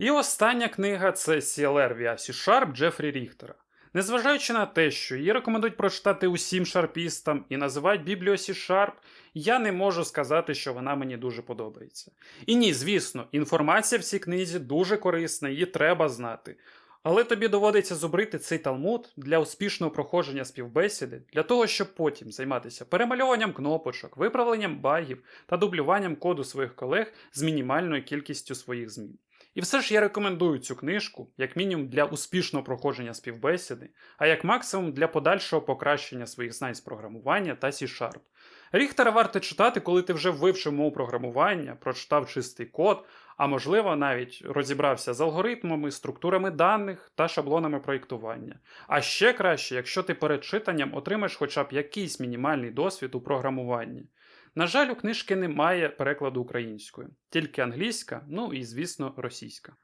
І остання книга це CLR via C-Sharp Джефрі Ріхтера. Незважаючи на те, що її рекомендують прочитати усім шарпістам і називають Бібліо C-Sharp, я не можу сказати, що вона мені дуже подобається. І ні, звісно, інформація в цій книзі дуже корисна, її треба знати. Але тобі доводиться зубрити цей талмуд для успішного проходження співбесіди, для того, щоб потім займатися перемальовуванням кнопочок, виправленням багів та дублюванням коду своїх колег з мінімальною кількістю своїх змін. І все ж я рекомендую цю книжку, як мінімум для успішного проходження співбесіди, а як максимум для подальшого покращення своїх знань з програмування та C-Sharp. Ріхтера варто читати, коли ти вже вивчив мову програмування, прочитав чистий код, а можливо навіть розібрався з алгоритмами, структурами даних та шаблонами проєктування. А ще краще, якщо ти перед читанням отримаєш хоча б якийсь мінімальний досвід у програмуванні. На жаль, у книжки немає перекладу українською, тільки англійська, ну і звісно, російська.